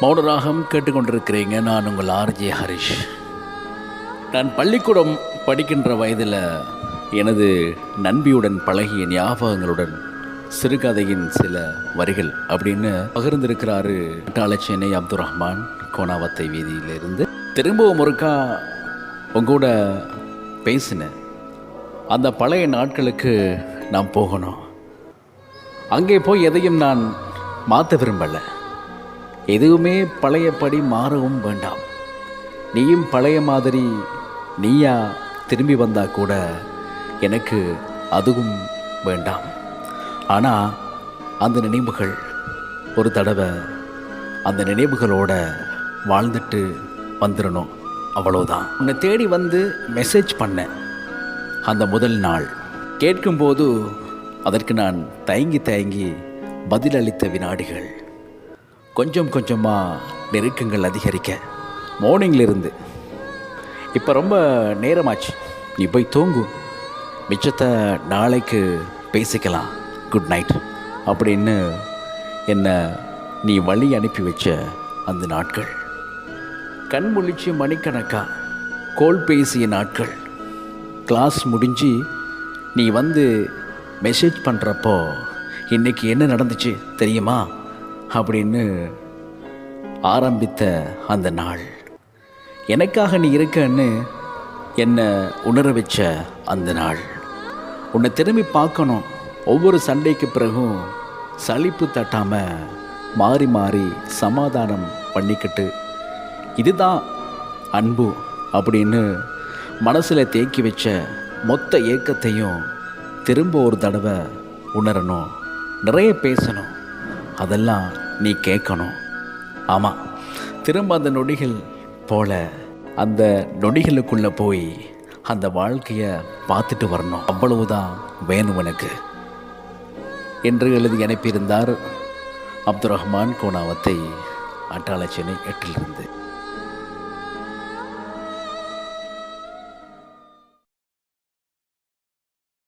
மௌனராகம் கேட்டுக்கொண்டிருக்கிறீங்க. நான் உங்கள் ஆர்ஜே ஹரிஷ். நான் பள்ளிக்கூடம் படிக்கின்ற வயதில் எனது நண்பியுடன் பழகிய ஞாபகங்களுடன் சிறுகதையின் சில வரிகள் அப்படின்னு பகிர்ந்திருக்கிறாரு சென்னை அப்துல் ரஹ்மான் கோணாவத்தை வீதியிலிருந்து. திரும்பவும் ஒருக்கா உங்கூட பேசினேன். அந்த பழைய நாட்களுக்கு நான் போகணும். அங்கே போய் எதையும் நான் மாற்ற விரும்பலை. எதுவுமே பழையபடி மாறவும் வேண்டாம். நீயும் பழைய மாதிரி நீயா திரும்பி வந்தால் கூட எனக்கு அதுவும் வேண்டாம். ஆனால் அந்த நினைவுகள் ஒரு தடவை அந்த நினைவுகளோட வாழ்ந்துட்டு வந்துடணும் அவ்வளோதான் உன்னை தேடி வந்து மெசேஜ் பண்ணேன். அந்த முதல் நாள். கேட்கும்போது அதற்கு நான் தயங்கி தயங்கி பதிலளித்த வினாடிகள். கொஞ்சம் கொஞ்சமாக நெருக்கங்கள் அதிகரிக்க மார்னிங்லேருந்து இப்போ ரொம்ப நேரமாச்சு. நீ போய் தூங்கு. மிச்சத்தை நாளைக்கு பேசிக்கலாம். குட் நைட் அப்படின்னு என்னை நீ வழி அனுப்பி வச்ச அந்த நாட்கள். கண் முழிச்சு மணிக்கணக்காக கோல் பேசிய நாட்கள். கிளாஸ் முடிஞ்சு நீ வந்து மெசேஜ் பண்ணுறப்போ இன்னைக்கு என்ன நடந்துச்சு தெரியுமா? அப்படின்னு ஆரம்பித்த அந்த நாள். எனக்காக நீ இருக்கன்னு என்னை உணர வச்ச அந்த நாள். உன்னை திரும்பி பார்க்கணும். ஒவ்வொரு சண்டைக்கு பிறகும் சலிப்பு தட்டாமல் மாறி மாறி சமாதானம் பண்ணிக்கிட்டு இதுதான் அன்பு அப்படின்னு மனசில் தேக்கி வச்ச மொத்த ஏக்கத்தையும் திரும்ப ஒரு தடவை உணரணும். நிறைய பேசணும். அதெல்லாம் நீ கேட்கணும். ஆமாம் திரும்ப அந்த நொடிகள் போல அந்த நொடிகளுக்குள்ளே போய் அந்த வாழ்க்கையை பார்த்துட்டு வரணும். அவ்வளவுதான் வேணும் எனக்கு. என்று எழுதி அனுப்பியிருந்தார் அப்துல் ரஹ்மான் கோனாவத்தை அட்டாளச்சேனை எட்டிலிருந்து.